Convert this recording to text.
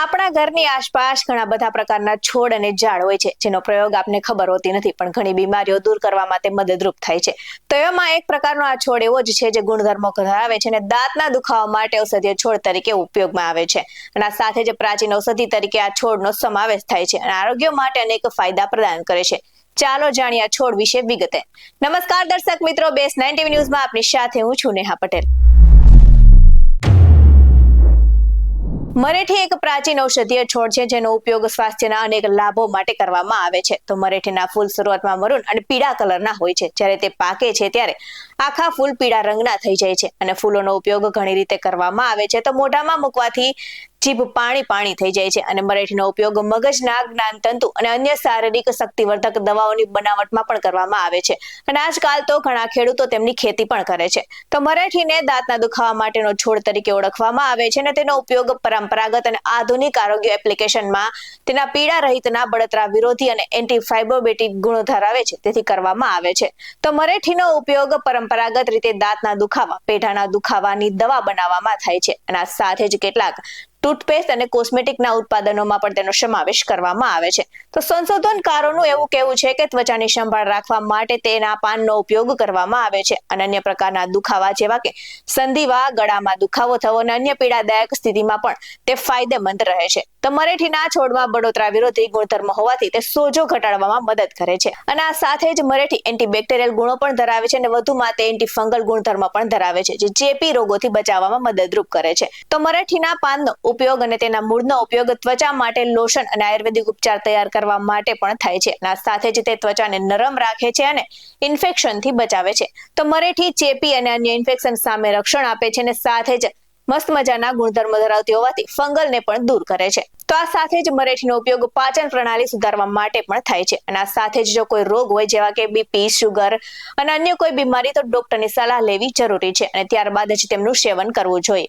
આપણા ઘરની આસપાસ ઘણા બધા પ્રકારના છોડ અને ઝાડ હોય છે, જેનો પ્રયોગ આપને ખબર હોતી નથી, પણ ઘણી બીમારીઓ દૂર કરવા માટે મદદરૂપ થાય છે. તો એમાં એક પ્રકારનો આ છોડ એવો જ છે જે ગુણધર્મો ધરાવે છે અને દાંતના દુખાવા માટે ઔષધીય છોડ તરીકે ઉપયોગમાં આવે છે. અને આ સાથે જ પ્રાચીન ઔષધિ તરીકે આ છોડનો સમાવેશ થાય છે અને આરોગ્ય માટે અનેક ફાયદા પ્રદાન કરે છે. ચાલો જાણીએ આ છોડ વિશે વિગતે. નમસ્કાર દર્શક મિત્રો, બેસ નાઇન ન્યૂઝમાં આપની સાથે હું છું નેહા પટેલ. મરેઠી એક પ્રાચીન ઔષધીય છોડ છે, જેનો ઉપયોગ સ્વાસ્થ્યના અનેક લાભો માટે કરવામાં આવે છે. તો મરેઠીના ફૂલ શરૂઆતમાં મરૂન અને પીળા કલરના હોય છે. જ્યારે તે પાકે છે ત્યારે આખા ફૂલ પીળા રંગના થઈ જાય છે. અને ફૂલોનો ઉપયોગ ઘણી રીતે કરવામાં આવે છે. તો મોઢામાં મૂકવાથી જીભ પાણી પાણી થઈ જાય છે અને મરાઠીનો ઉપયોગ મગજના જ્ઞાનતંતુ અને અન્ય શારીરિક શક્તિવર્ધક દવાઓની બનાવટમાં પણ કરવામાં આવે છે. અને આજકાલ તો ઘણા ખેડૂતો તેમની ખેતી પણ કરે છે. તો મરાઠીને દાંતના દુખાવા માટેનો છોડ તરીકે ઓળખવામાં આવે છે અને તેનો ઉપયોગ પરંપરાગત અને આધુનિક આરોગ્ય એપ્લિકેશનમાં તેના પીડા રહિતના બળતરા વિરોધી અને એન્ટી ફાઇબોબેટિક ગુણો ધરાવે છે. તેથી કરવામાં આવે છે. તો મરેઠીનો ઉપયોગ પરંપરાગત રીતે દાંતના દુખાવા, પેઢાના દુખાવાની દવા બનાવવામાં થાય છે. અને સાથે જ કેટલાક ટૂથપેસ્ટ અને કોસ્મેટિકના ઉત્પાદનોમાં પણ તેનો સમાવેશ કરવામાં આવે છે. તો સંશોધનકારોનું એવું કહેવું છે કે ત્વચાની સંભાળ રાખવા માટે તેના પાનનો ઉપયોગ કરવામાં આવે છે અને અન્ય પ્રકારના દુખાવા જેવા કે સંધિવા, ગળામાં દુખાવો થવો અને અન્ય પીડાદાયક સ્થિતિમાં પણ તે ફાયદેમંદ રહે છે. મરેઠીના છોડમાં બળોતરા વિરોધી ગુણધર્મ હોવાથી તે સોજો ઘટાડવામાં મદદ કરે છે. અને આ સાથે જ મરેઠી એન્ટીબેક્ટેરિયલ ગુણો પણ ધરાવે છે અને વધુમાં તે એન્ટીફંગલ ગુણધર્મ પણ ધરાવે છે, જે ચેપી રોગોથી બચાવવામાં મદદરૂપ કરે છે. તો મરેઠીના પાનનો ઉપયોગ અને તેના મૂળનો ઉપયોગ ત્વચા માટે લોશન અને આયુર્વેદિક ઉપચાર તૈયાર કરવા માટે પણ થાય છે. અને આ સાથે જ તે ત્વચાને નરમ રાખે છે અને ઇન્ફેક્શનથી બચાવે છે. તો મરેઠી ચેપી અને અન્ય ઇન્ફેક્શન સામે રક્ષણ આપે છે અને સાથે જ મસ્ત મજાના ગુણધર્મો ધરાવતી હોવાથી ફંગલને પણ દૂર કરે છે. તો આ સાથે જ મરેઠીનો ઉપયોગ પાચન પ્રણાલી સુધારવા માટે પણ થાય છે અને આ સાથે જ જો કોઈ રોગ હોય, જેવા કે બીપી શુગર અને અન્ય કોઈ બીમારી, તો ડોક્ટરની સલાહ લેવી જરૂરી છે અને ત્યારબાદ જ તેમનું સેવન કરવું જોઈએ.